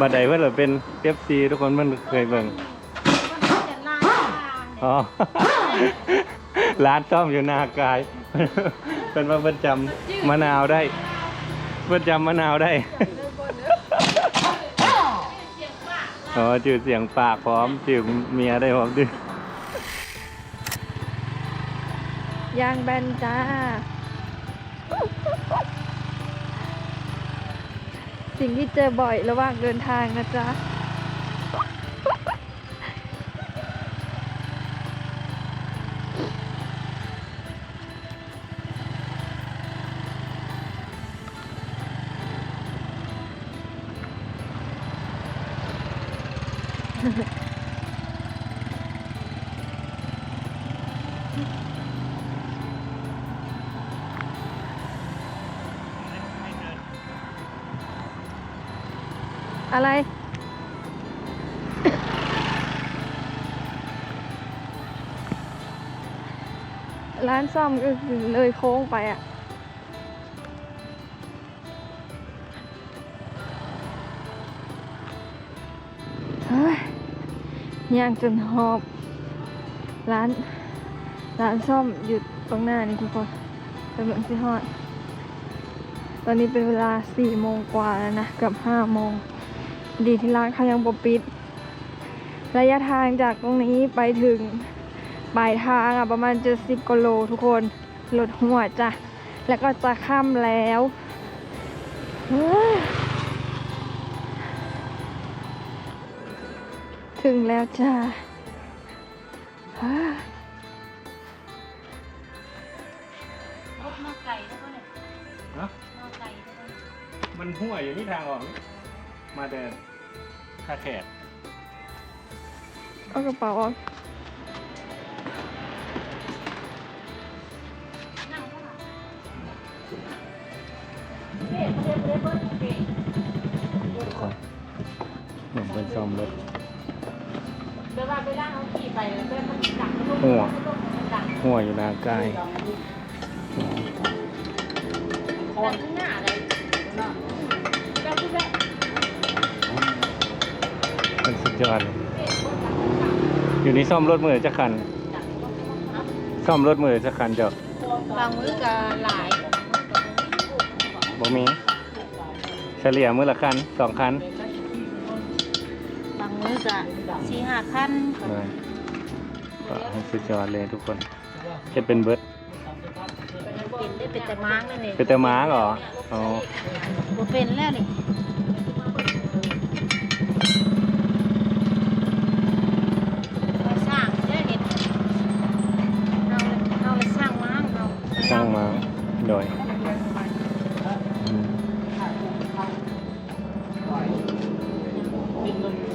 บัดใดเพิ่นเหรอเป็น FC ทุกคนมันเคยเบิ่งจะล่างอ๋อร้านซ่อมอยู่หนากาย เป็นว่าเพิ่นจำมะนาวได้ เพิ่นจำมะนาวได้อ๋อจืดเสียงปากพร้อมจืดเมียได้พร้อมดื้อยางแบนจ้า สิ่งที่เจอบ่อยระหว่างเดินทางนะจ๊ะ อะไร ร้านซ่อมก็เลยโค้งไปอะ เฮ้ยย่างจนหอบ ร้าน ร้านซ่อมหยุดตรงหน้านี่ทุกคนเป็นเหมือนที่ฮอด ตอนนี้เป็นเวลาสี่โมงกว่าแล้วนะ กับห้าโมง ดีที่ร้านเขายังบปิด ระยะทางจากตรงนี้ไปถึงปลายทางอะประมาณเจ็ดสิบกิโลทุกคนลดหัวจ้ะ แล้วก็จะค่ำแล้วเฮ้ยถึงแล้วจ้ะเฮ้ยรถมาไก่แล้วก็เนี่ยฮะมาไก่แล้วก็เนี่ยมันหัวอยู่ที่ทางออกนี่ มาเดินค่าแขกเอากระเป๋าออกนั่งข้างหลังเบ๊ะเบ๊ะเบ๊ะเบ๊ะเบ๊ะทุกคนหนุ่มเป็นซ่อมรถเดี๋ยวว่าไปล่างเอาขี่ไปแล้วเบ๊ะมันดักมันลงหัวมันดักหัวอยู่หนากายดักข้างหน้าเลย มันสุดยอดเลยอยู่นี่ซ่อมรถมือจะคันดักมันลงครับซ่อมรถมือจะคันเจ้าบางมื้อก็หลายบ่มี เฉลี่ยมือละคันสองคันบางมื้อก็สี่ห้าคันเลยก็ให้สุดยอดเลยทุกคนเฮ็ดเป็นเบิร์ดเป็นได้เป็นแต่ม้างนั่นเองเป็นแต่ม้าเหรออ๋อบ่เป็นแล้วนี่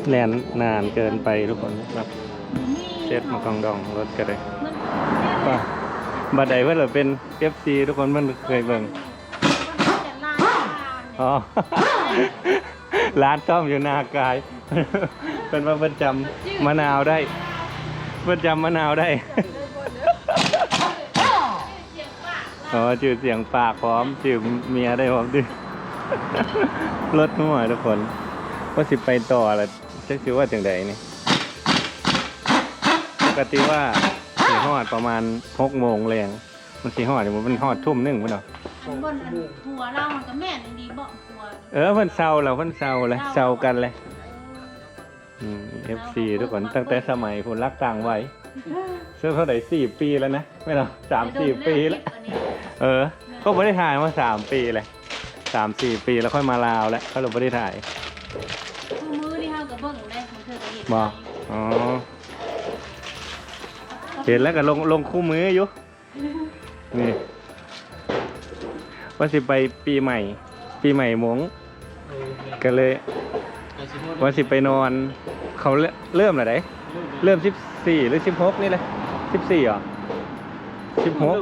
แลนนานเกินไปทุกคนครับเช็ดมากองดองรถก็ได้ป่ะบัดใดเพื่อนเรอเป็น FC ทุกคนมันเคยเบิ่งอ๋อร้านซ่อมอยู่หนากาย เป็นว่าเพิ่นจำมะนาวได้ เพิ่นจำมะนาวได้อ๋อจืดเสียงปากพร้อมจืดเมียได้พร้อมดื้อรถหัวทุกคนว่าสิไปต่อละ จะคิดว่าจังใดนี่ปกติว่าสีหอดประมาณหกโมงแรงมันสีหอดมันหอดทุ่มหนึ่งมั้งเนาะอันบนอันหัวเรามันก็แม่นดีบ่หัวเออเพิ่นเศร้าแล้วเพิ่นเศร้าเลยเศร้ากันเลยอืม FC ทุกคนตั้งแต่สมัยผมรักต่างไว้เสื้อเท่าไหร่สี่ปีแล้วนะไม่เนาะสามสี่ปีแล้ว เออ ก็ไม่ได้ถ่ายมาสามปีเลยสามสี่ปีแล้วค่อยมาลาวแล้วก็เลยไม่ได้ถ่าย บอกอ๋อ เห็นแล้วก็ลงลงคู่มืออยู่ นี่ ว่าสิไปปีใหม่ ปีใหม่มงก็เลย ว่าสิไปนอน เขาเริ่มเริ่มอะไรเริ่มสิบสี่หรือสิบหกนี่เลยสิบสี่เหรอสิบหก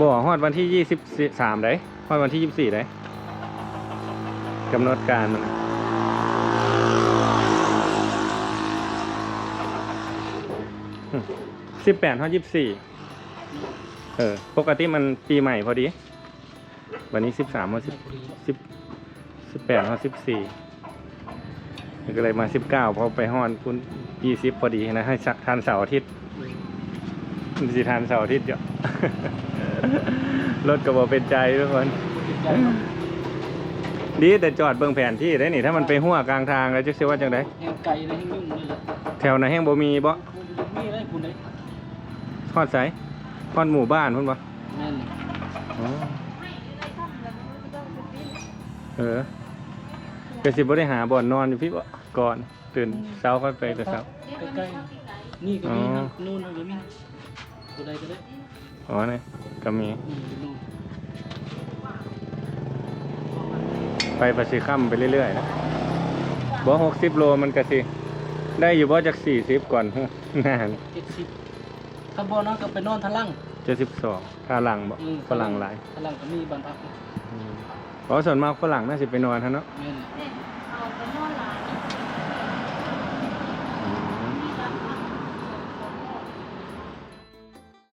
บอกฮอดวันที่ยี่สิบสามเลยฮอดวันที่ยี่สิบสี่เลยกำหนดการมัน สิบแปดฮอดยี่สิบสี่เออ ปกติมันปีใหม่พอดี วันนี้สิบสามฮอดสิบสิบสิบแปดฮอดสิบสี่ก็เลยมาสิบเก้าพอไปฮอนพุ่นยี่สิบพอดีนะ ให้สะทานเสาร์อาทิตย์สิทานเสาร์อาทิตย์เดี๋ยวรถก็บอเป็นใจทุกคนติดใจเนาะดีแต่จอดเบิ่งแผนที่ได้นี่ ถ้ามันไปหัวกลางทางแล้วจะเสียว่าจังไดแห่งไก่เลยแห่งยุ่งเลยแหละแถวนั้นแห้งบ่มีบ่คุณ มีอะไรคุณได้ทอดไสทอดหมู่บ้านพุ่นบ่แม่นอ๋อเออก็สิบ่ได้หาบ่อนนอนอยู่พี่บ่ก่อนตื่นเช้าค่อยไปแต่เช้าใกล้ๆนี่ก็มีนะนู่นก็มีตัวใดก็ได้อ๋อนี่ก็มีอืมนู่นไปประสิค่ำไปเรื่อยๆนะบ่หกสิบโลมันก็สิ ได้อยู่บ่จากสี่สิบก่อน นานเจ็ดสิบถ้าบ่เนาะก็ไปนอนทะลังเจ็ดสิบสองฝรั่งบ่อืฝรั่งหลายทะลังก็มีบ้านพักอืมเพราะส่วนมากฝรั่งน่าจะไปนอนท่เนาะนเนี่เอาไปนอนหลาย